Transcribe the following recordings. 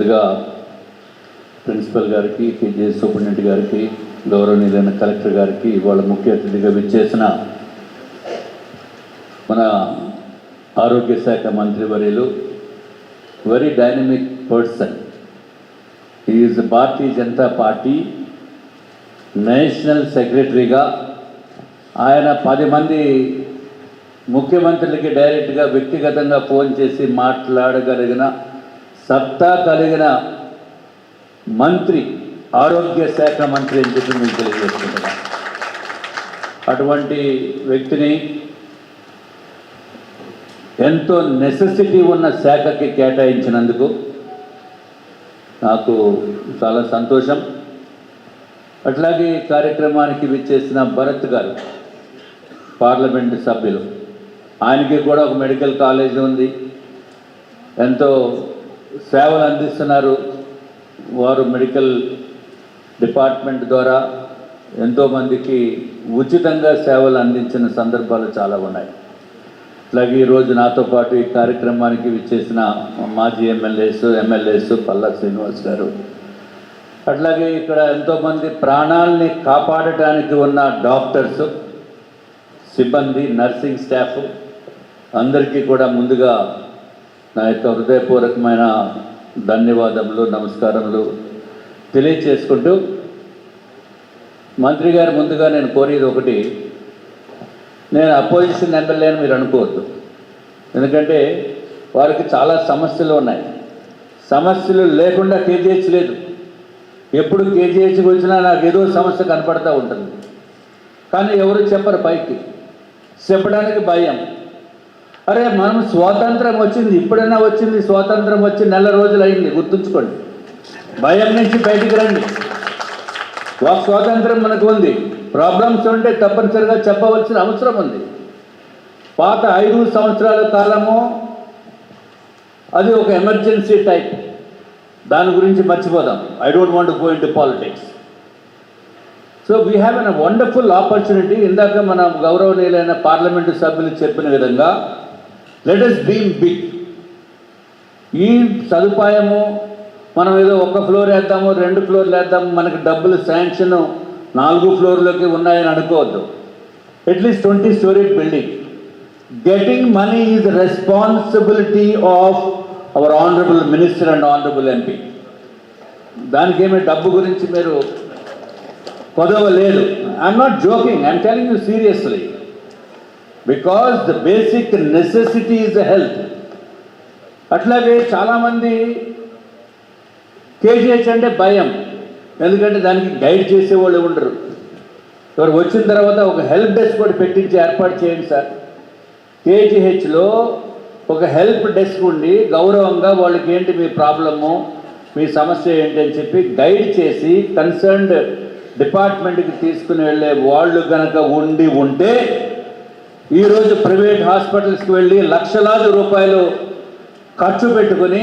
ముందుగా ప్రిన్సిపల్ గారికి KG superintendent గారికి గౌరవనీయులైన కలెక్టర్ గారికి వాళ్ళ ముఖ్య అతిథిగా విచ్చేసిన మన ఆరోగ్య శాఖ మంత్రివర్యులు very dynamic person is Bharatiya Janata party national సెక్రటరీగా ఆయన పది మంది ముఖ్యమంత్రులకి డైరెక్ట్గా వ్యక్తిగతంగా ఫోన్ చేసి మాట్లాడగలిగిన సత్తా కలిగిన మంత్రి ఆరోగ్య శాఖ మంత్రి అని చెప్పి మీకు తెలియజేసుకుంటున్నా అటువంటి వ్యక్తిని ఎంతో నెసెసిటీ ఉన్న శాఖకి కేటాయించినందుకు నాకు చాలా సంతోషం. అట్లాగే ఈ కార్యక్రమానికి విచ్చేసిన భరత్ గారు పార్లమెంట్ సభ్యులు. ఆయనకి కూడా ఒక మెడికల్ కాలేజ్ ఉంది. ఎంతో సేవలు అందిస్తున్నారు. వారు మెడికల్ డిపార్ట్మెంట్ ద్వారా ఎంతోమందికి ఉచితంగా సేవలు అందించిన సందర్భాలు చాలా ఉన్నాయి. అలాగే ఈరోజు నాతో పాటు ఈ కార్యక్రమానికి విచ్చేసిన మాజీ ఎమ్మెల్యేస్ ఎమ్మెల్యేస్ పల్లా శ్రీనివాస్ గారు. అట్లాగే ఇక్కడ ఎంతోమంది ప్రాణాలని కాపాడటానికి ఉన్న డాక్టర్స్ సిబ్బంది నర్సింగ్ స్టాఫ్ అందరికీ కూడా ముందుగా నా యొక్క హృదయపూర్వకమైన ధన్యవాదములు నమస్కారములు తెలియచేసుకుంటూ మంత్రి గారు ముందుగా నేను కోరేది ఒకటి. నేను అపోజిషన్ ఎమ్మెల్యే అని మీరు అనుకోవద్దు. ఎందుకంటే వారికి చాలా సమస్యలు ఉన్నాయి. సమస్యలు లేకుండా కేజీహెచ్ లేదు. ఎప్పుడు కేజీహెచ్కి వచ్చినా నాకు ఏదో సమస్య కనపడతా ఉంటుంది. కానీ ఎవరు చెప్పరు పైకి. చెప్పడానికి భయం. అరే మనం స్వాతంత్రం వచ్చింది ఇప్పుడైనా వచ్చింది స్వాతంత్రం వచ్చి నెల రోజులు అయింది గుర్తుంచుకోండి. భయం నుంచి బయటికి రండి. ఒక స్వాతంత్రం మనకు ఉంది. ప్రాబ్లమ్స్ ఉంటే తప్పనిసరిగా చెప్పవలసిన అవసరం ఉంది. పాత ఐదు సంవత్సరాల కాలము అది ఒక ఎమర్జెన్సీ టైప్. దాని గురించి మర్చిపోదాం. I don't want go into politics. So we have an wonderful opportunity. ఇందాక మన గౌరవనీయులైన పార్లమెంటు సభ్యులు చెప్పిన విధంగా లెట్ అస్ బీమ్ బిగ్ ఈ సదుపాయము మనం ఏదో ఒక ఫ్లోర్ వేద్దాము రెండు ఫ్లోర్లు వేద్దాము మనకి డబ్బులు శాంక్షన్ నాలుగు ఫ్లోర్లోకి ఉన్నాయని అనుకోవద్దు. At least twenty storey building getting money is responsibility of our honourable minister and honourable MP దానికి ఏమి డబ్బు గురించి మీరు కొదవ లేదు I'm not joking I'm telling you seriously because the basic necessity is the health అట్లాగే చాలామంది కేజీహెచ్ అంటే భయం. ఎందుకంటే దానికి గైడ్ చేసేవాళ్ళు ఉండరు. ఎవరు వచ్చిన తర్వాత ఒక హెల్ప్ డెస్క్ కూడా పెట్టించి ఏర్పాటు చేయండి సార్. కేజీహెచ్లో ఒక హెల్ప్ డెస్క్ ఉండి గౌరవంగా వాళ్ళకి ఏంటి మీ ప్రాబ్లము మీ సమస్య ఏంటి అని చెప్పి గైడ్ చేసి కన్సర్న్డ్ డిపార్ట్మెంట్కి తీసుకుని వెళ్ళే వాళ్ళు కనుక ఉండి ఉంటే ఈరోజు ప్రైవేట్ హాస్పిటల్స్కి వెళ్ళి లక్షలాది రూపాయలు ఖర్చు పెట్టుకుని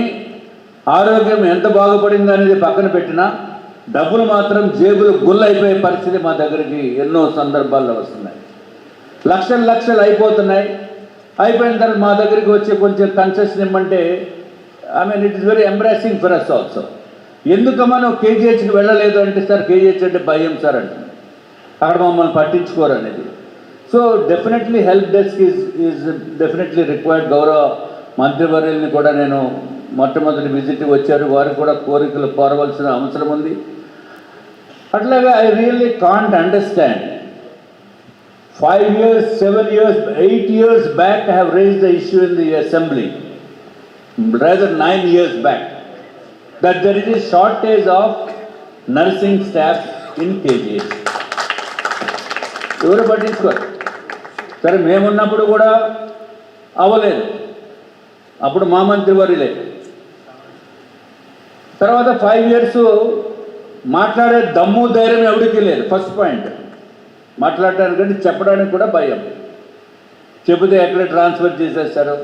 ఆరోగ్యం ఎంత బాగుపడింది అనేది పక్కన పెట్టినా డబ్బులు మాత్రం జేబులు గుల్లైపోయే పరిస్థితి మా దగ్గరికి ఎన్నో సందర్భాల్లో వస్తున్నాయి. లక్షలు లక్షలు అయిపోతున్నాయి. అయిపోయిన తర్వాత మా దగ్గరికి వచ్చి కొంచెం కన్సెషన్ ఇమ్మంటే I mean it is very embarrassing for us also ఎందుకమ్మా నువ్వు కేజీహెచ్కి వెళ్ళలేదు అంటే సార్ కేజీహెచ్ అంటే భయం సార్ అంటున్నాను అక్కడ మమ్మల్ని పట్టించుకోరు అనేది. So definitely help desk is is definitely required గౌరవ మంత్రివర్యుల్ని కూడా నేను మొట్టమొదటి విజిట్ వచ్చారు. వారికి కూడా కోరికలు కోరవలసిన అవసరం ఉంది. అట్లాగే I really can't understand five years seven years eight years back have raise the issue in the assembly rather nine years back. That there is a shortage of nursing staff in KGH. ఎవరు పట్టించుకోరు? సరే మేమున్నప్పుడు కూడా అవ్వలేదు. అప్పుడు మా మంత్రి వర్యులే తర్వాత five years మాట్లాడే దమ్ము ధైర్యం ఎవరికి లేదు. ఫస్ట్ పాయింట్ మాట్లాడటానికంటే చెప్పడానికి కూడా భయం. చెబితే ఎక్కడ ట్రాన్స్ఫర్ చేసేస్తారు?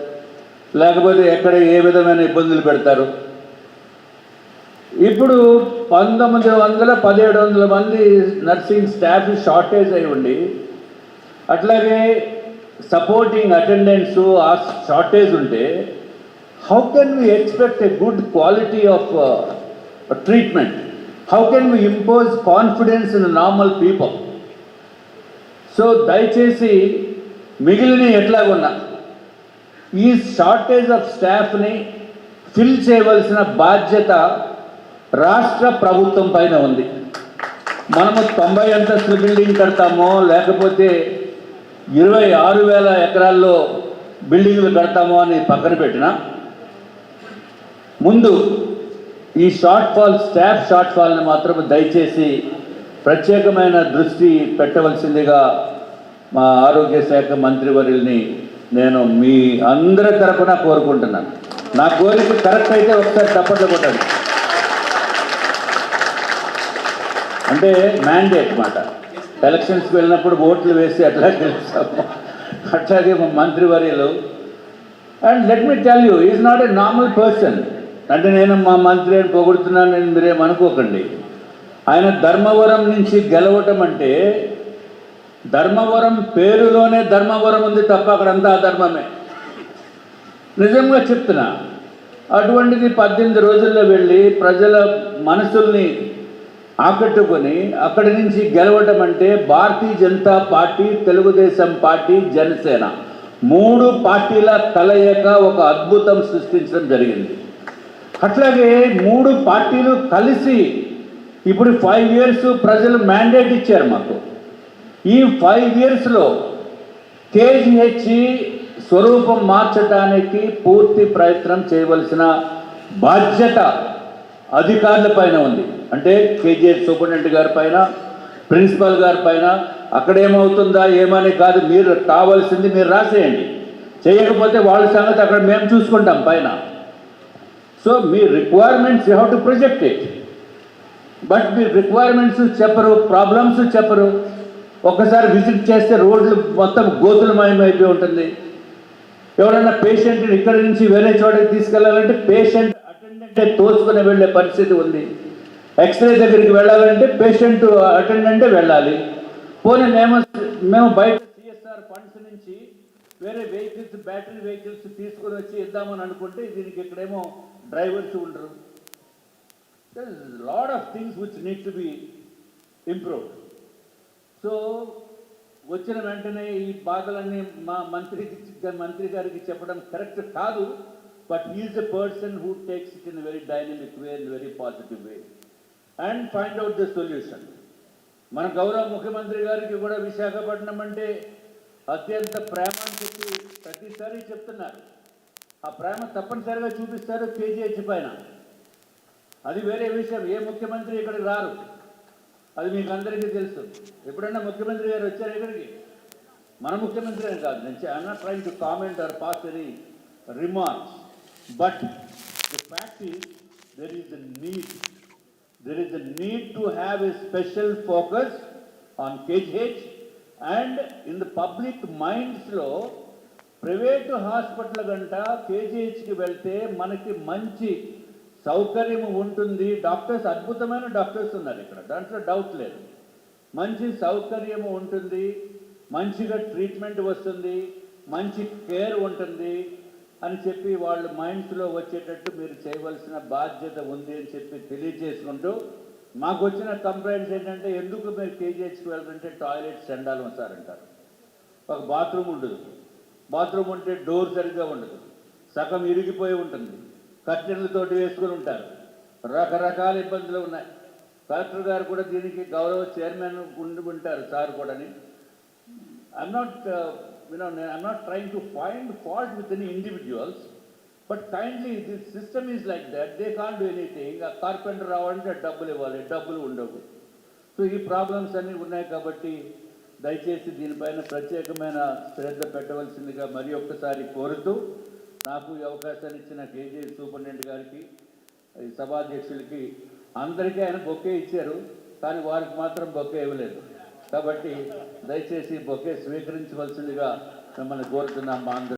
లేకపోతే ఎక్కడ ఏ విధమైన ఇబ్బందులు పెడతారు? ఇప్పుడు పంతొమ్మిది వందల పదిహేడు వందల మంది నర్సింగ్ స్టాఫ్ షార్టేజ్ అయి ఉండి అట్లాగే సపోర్టింగ్ అటెండెన్స్ ఆ షార్టేజ్ ఉంటే how can we expect a good quality of treatment how can can impose confidence in normal people so దయచేసి మిగిలిన ఎట్లాగున్నా ఈ షార్టేజ్ ఆఫ్ స్టాఫ్ని ఫిల్ చేయవలసిన బాధ్యత రాష్ట్ర ప్రభుత్వం పైన ఉంది. మనము తొంభై అంతస్తుల బిల్డింగ్ కడతామో లేకపోతే ఇరవై ఆరు వేల ఎకరాల్లో బిల్డింగ్లు కడతాము అని పక్కన పెట్టిన ముందు ఈ షార్ట్ ఫాల్ స్టాఫ్ షార్ట్ ఫాల్ని మాత్రం దయచేసి ప్రత్యేకమైన దృష్టి పెట్టవలసిందిగా మా ఆరోగ్య శాఖ మంత్రివర్యుల్ని నేను మీ అందరి తరపున కోరుకుంటున్నాను. నా కోరిక కరెక్ట్ అయితే ఒకసారి తప్పట్లు కొట్టండి. అంటే మ్యాండేట్ మాట. ఎలక్షన్స్కి వెళ్ళినప్పుడు ఓట్లు వేసి అట్లా గెలుస్తాము. అట్లాగే మంత్రి మంత్రివర్యులు. And let me tell you is not a normal person అంటే నేను మా మంత్రి అని పొగుడుతున్నాను నేను మీరేమనుకోకండి ఆయన ధర్మవరం నుంచి గెలవటం అంటే ధర్మవరం పేరులోనే ధర్మవరం ఉంది తప్ప అక్కడంతా ధర్మమే నిజంగా చెప్తున్నా అటువంటిది పద్దెనిమిది రోజుల్లో వెళ్ళి ప్రజల మనసుల్ని ఆకట్టుకొని అక్కడి నుంచి గెలవటం అంటే భారతీయ జనతా పార్టీ తెలుగుదేశం పార్టీ జనసేన మూడు పార్టీల కలయిక ఒక అద్భుతం సృష్టించడం జరిగింది. అట్లాగే మూడు పార్టీలు కలిసి ఇప్పుడు ఫైవ్ ఇయర్స్ ప్రజలు మ్యాండేట్ ఇచ్చారు మాకు. ఈ ఫైవ్ ఇయర్స్లో కేజీహెచ్ స్వరూపం మార్చడానికి పూర్తి ప్రయత్నం చేయవలసిన బాధ్యత అధికారుల పైన ఉంది. అంటే కేజీఎస్ సూపరింటెండెంట్ గారి పైన ప్రిన్సిపాల్ గారి పైన అక్కడ ఏమవుతుందా ఏమని కాదు మీరు కావాల్సింది మీరు రాసేయండి. చేయకపోతే వాళ్ళ సంగతి అక్కడ మేము చూసుకుంటాం పైన. So me requirements you have to project it but me requirements చెప్పరు ప్రాబ్లమ్స్ చెప్పరు. ఒక్కసారి విజిట్ చేస్తే రోడ్లు మొత్తం గోతులమయం అయిపోయి ఉంటుంది. ఎవరైనా పేషెంట్ ఇక్కడి నుంచి వేరే చోటకి తీసుకెళ్ళాలంటే పేషెంట్ అటెండెంటే తోసుకుని వెళ్ళే పరిస్థితి ఉంది. ఎక్స్రే దగ్గరికి వెళ్ళాలంటే పేషెంట్ అటెండెంటే వెళ్ళాలి. పోనీ మేము మేము బయట సిఎస్ఆర్ ఫండ్స్ నుంచి వేరే వెహికల్స్ బ్యాటరీ వెహికల్స్ తీసుకుని వచ్చి ఇద్దామని అనుకుంటే దీనికి ఇక్కడేమో డ్రైవర్స్ ఉండరు. Lot of things which need to be improved so వచ్చిన వెంటనే ఈ బాధలన్నీ మా మంత్రికి మంత్రి గారికి చెప్పడం కరెక్ట్ కాదు but is a person who takes it in very dynamic way in very positive way and find out the solution మన గౌరవ ముఖ్యమంత్రి గారికి కూడా విశాఖపట్నం అంటే అత్యంత ప్రేమ అని చెప్పి ప్రతిసారి చెప్తున్నారు. ఆ ప్రేమ తప్పనిసరిగా చూపిస్తారు కేజీహెచ్ పైన. అది వేరే విషయం. ఏ ముఖ్యమంత్రి ఇక్కడికి రారు? అది మీకు అందరికీ తెలుసు. ఎప్పుడైనా ముఖ్యమంత్రి గారు వచ్చారు ఇక్కడికి? మన ముఖ్యమంత్రి అని కాదు. నేను I'm not trying to comment or pass any remarks but the fact is there is the need there is the need to have a special focus on KGH and in the public మైండ్స్లో private hospital గంట కేజీహెచ్కి వెళ్తే మనకి మంచి సౌకర్యం ఉంటుంది. Doctors అద్భుతమైన doctors ఉన్నారు ఇక్కడ. దాంట్లో డౌట్ లేదు. మంచి సౌకర్యం ఉంటుంది. మంచిగా ట్రీట్మెంట్ వస్తుంది. మంచి కేర్ ఉంటుంది అని చెప్పి వాళ్ళ మైండ్స్లో వచ్చేటట్టు మీరు చేయవలసిన బాధ్యత ఉంది అని చెప్పి తెలియజేసుకుంటూ మాకు వచ్చిన కంప్లైంట్స్ ఏంటంటే ఎందుకు మీరు కేజీహెచ్కి వెళ్ళాలంటే టాయిలెట్ చండాలం సార్ అంటారు. ఒక బాత్రూమ్ ఉండదు. బాత్రూమ్ ఉంటే డోర్ సరిగ్గా ఉండదు. సగం ఇరిగిపోయి ఉంటుంది. కట్టెలతోటి వేసుకుని ఉంటారు. రకరకాల ఇబ్బందులు ఉన్నాయి. కలెక్టర్ గారు కూడా దీనికి గౌరవ చైర్మన్ ఉండి ఉంటారు సార్ కూడాని. I'm not uh, you know, I'm not to find find with any any but but system is like that they that, they can't do anything, a రావాలంటే డబ్బులు ఇవ్వాలి డబ్బులు ఉండవు. సో ఈ ప్రాబ్లమ్స్ అన్నీ ఉన్నాయి కాబట్టి దయచేసి దీనిపైన ప్రత్యేకమైన శ్రద్ధ పెట్టవలసిందిగా మరి ఒక్కసారి కోరుతూ నాకు ఈ అవకాశాన్ని ఇచ్చిన కేజీ సూపరింటెండెంట్ గారికి సభాధ్యక్షులకి అందరికీ ఆయన బొక్కే ఇచ్చారు కానీ వారికి మాత్రం బొక్కే ఇవ్వలేదు. కాబట్టి దయచేసి బొకే స్వీకరించవలసిందిగా మిమ్మల్ని కోరుతున్నాం మా